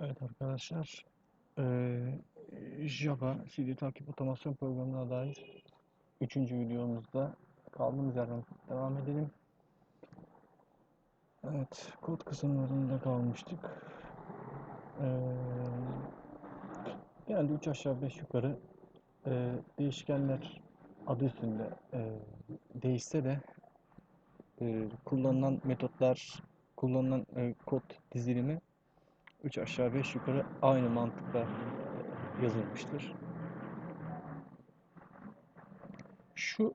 Evet arkadaşlar, eee, Java CD takip otomasyon programına dair üçüncü videomuzda kaldığımız yerden devam edelim. Evet, kod kısımlarında kalmıştık. Eee genelde 3 aşağı 5 yukarı eee, değişkenler adı üstünde değişse de kullanılan metotlar, kullanılan kod dizilimi 3 aşağı 5 yukarı aynı mantıkla yazılmıştır. Şu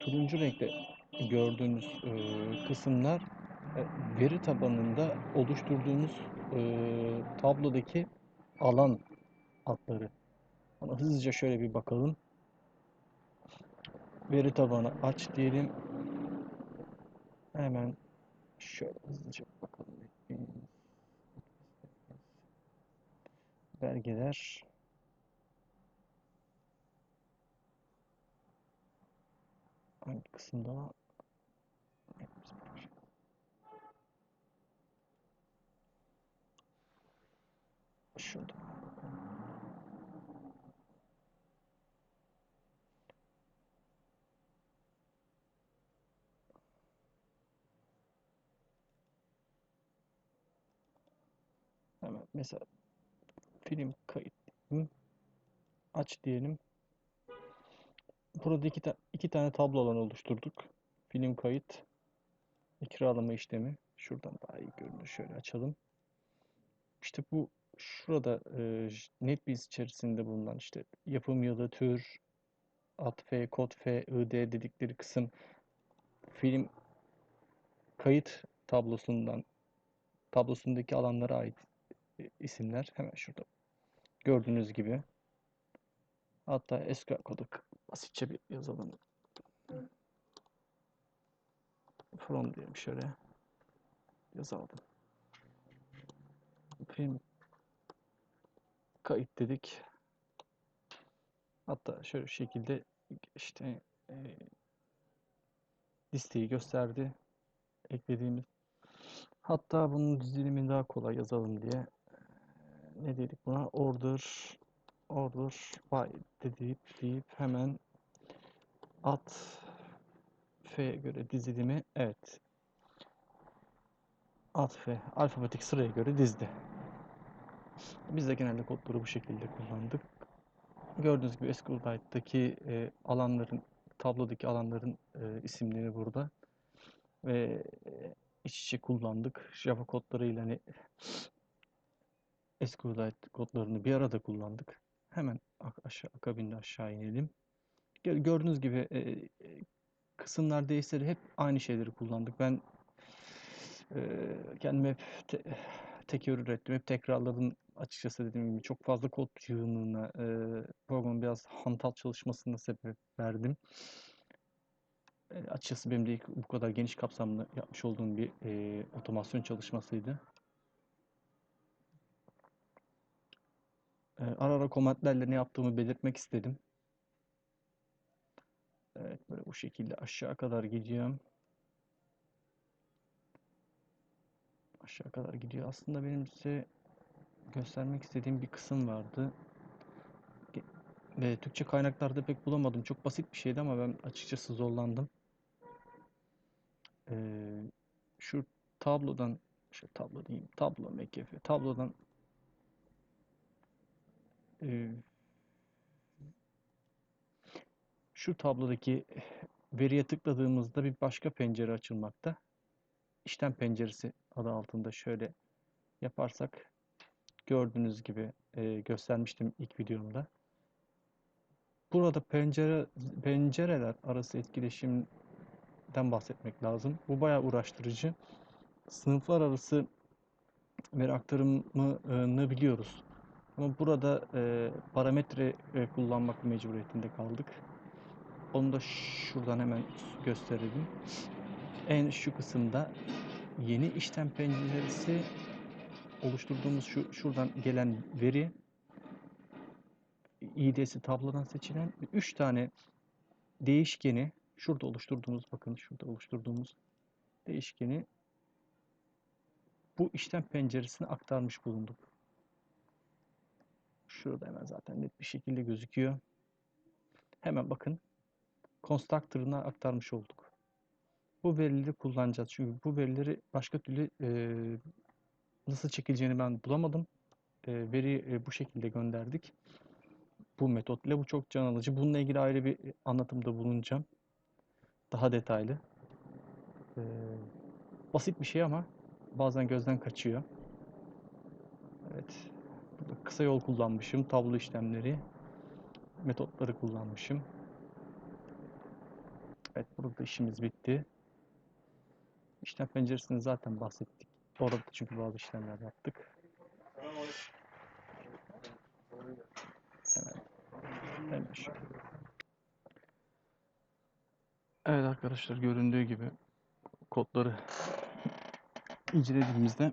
turuncu renkte gördüğünüz e, kısımlar e, veri tabanında oluşturduğumuz e, tablodaki alan adları. Ama hızlıca şöyle bir bakalım. Veri tabanı aç diyelim. Hemen şöyle hızlıca bakalım. Belgeler. Hangi kısımda? Şurada. Hemen mesela film kayıt aç diyelim. Burada iki, ta iki tane tablo alanı oluşturduk. Film kayıt kiralama işlemi. Şuradan daha iyi görünür. Şöyle açalım. İşte bu şurada e, NetBeans içerisinde bulunan işte yapım yılı, tür, ad F, kod F, ID dedikleri kısım film kayıt tablosundan tablosundaki alanlara ait e, isimler hemen şurada gördüğünüz gibi. Hatta SQL kodu basitçe bir yazalım. From diyelim şöyle yazalım. Film kayıt dedik. Hatta şöyle şekilde işte e, listeyi gösterdi eklediğimiz. Hatta bunun dizilimini daha kolay yazalım diye ne dedik buna? Order order by deyip deyip hemen at F'ye göre dizilimi evet at F alfabetik sıraya göre dizdi. Biz de genelde kodları bu şekilde kullandık. Gördüğünüz gibi SQLite'daki e, alanların, tablodaki alanların e, isimleri burada. Ve e, iç içe kullandık. Java kodlarıyla hani SQLite kodlarını bir arada kullandık. Hemen aşağı, akabinde aşağı inelim. Gördüğünüz gibi e, e, kısımlar değişse de hep aynı şeyleri kullandık. Ben e, kendime hep te, tekerrür ettim. Hep tekrarladım açıkçası dediğim gibi. Çok fazla kod yığınına e, programın biraz hantal çalışmasına sebep verdim. E, açıkçası benim de ilk bu kadar geniş kapsamlı yapmış olduğum bir e, otomasyon çalışmasıydı. E, ara ara komentlerle ne yaptığımı belirtmek istedim. Evet böyle bu şekilde aşağı kadar gidiyorum. Aşağı kadar gidiyor. Aslında benim size göstermek istediğim bir kısım vardı. Ve Türkçe kaynaklarda pek bulamadım. Çok basit bir şeydi ama ben açıkçası zorlandım. Ee, şu tablodan, şu tablo diyeyim, tablo MKF, tablodan e, şu tablodaki veriye tıkladığımızda bir başka pencere açılmakta. İşlem penceresi adı altında şöyle yaparsak gördüğünüz gibi e, göstermiştim ilk videomda. Burada pencere pencereler arası etkileşimden bahsetmek lazım. Bu bayağı uğraştırıcı. Sınıflar arası veri aktarımını biliyoruz. Ama burada e, parametre e, kullanmak mecburiyetinde kaldık. Onu da şuradan hemen gösterelim. En şu kısımda yeni işlem penceresi oluşturduğumuz şu şuradan gelen veri ID'si tablodan seçilen 3 tane değişkeni şurada oluşturduğumuz bakın şurada oluşturduğumuz değişkeni bu işlem penceresine aktarmış bulunduk. Şurada hemen zaten net bir şekilde gözüküyor. Hemen bakın. Constructor'ına aktarmış olduk. Bu verileri kullanacağız. Çünkü bu verileri başka türlü e, nasıl çekileceğini ben bulamadım. E, veriyi e, bu şekilde gönderdik. Bu metot bu çok can alıcı. Bununla ilgili ayrı bir anlatımda bulunacağım. Daha detaylı. E, basit bir şey ama bazen gözden kaçıyor. Evet. Kısa yol kullanmışım. Tablo işlemleri. Metotları kullanmışım. Evet burada işimiz bitti. İşlem penceresini zaten bahsettik. Orada çünkü bazı işlemler yaptık. Hemen. Evet arkadaşlar göründüğü gibi kodları incelediğimizde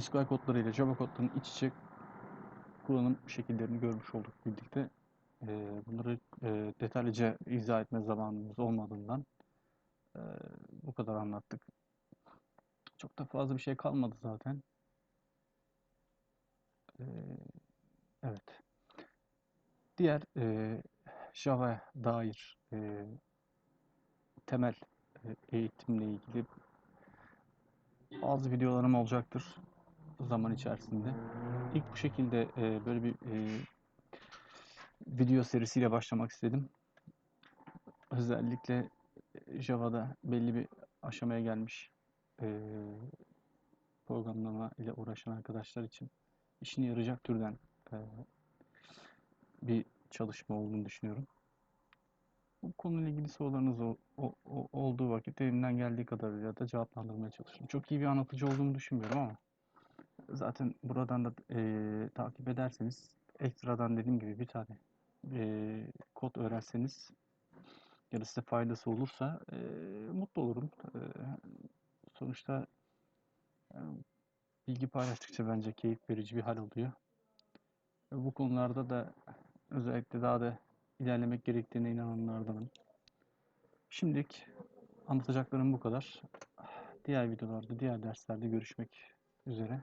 SQL kodları ile Java kodlarının iç içe kullanım şekillerini görmüş olduk birlikte. Ee, bunları e, detaylıca izah etme zamanımız olmadığından e, bu kadar anlattık. Çok da fazla bir şey kalmadı zaten. Ee, evet. Diğer e, Java'ya dair temel eğitimle ilgili bazı videolarım olacaktır zaman içerisinde. İlk bu şekilde e, böyle bir e, video serisiyle başlamak istedim. Özellikle Java'da belli bir aşamaya gelmiş e, programlama ile uğraşan arkadaşlar için işine yarayacak türden e, bir çalışma olduğunu düşünüyorum. Bu konuyla ilgili sorularınız o, o, o- olduğu vakit elimden geldiği kadarıyla da cevaplandırmaya çalışıyorum. Çok iyi bir anlatıcı olduğumu düşünmüyorum ama zaten buradan da e, takip ederseniz ekstradan dediğim gibi bir tane e, kod öğrenseniz ya da size faydası olursa e, mutlu olurum. E, sonuçta e, bilgi paylaştıkça bence keyif verici bir hal oluyor. Ve bu konularda da özellikle daha da ilerlemek gerektiğine inananlardanım. Şimdilik anlatacaklarım bu kadar. Diğer videolarda, diğer derslerde görüşmek üzere.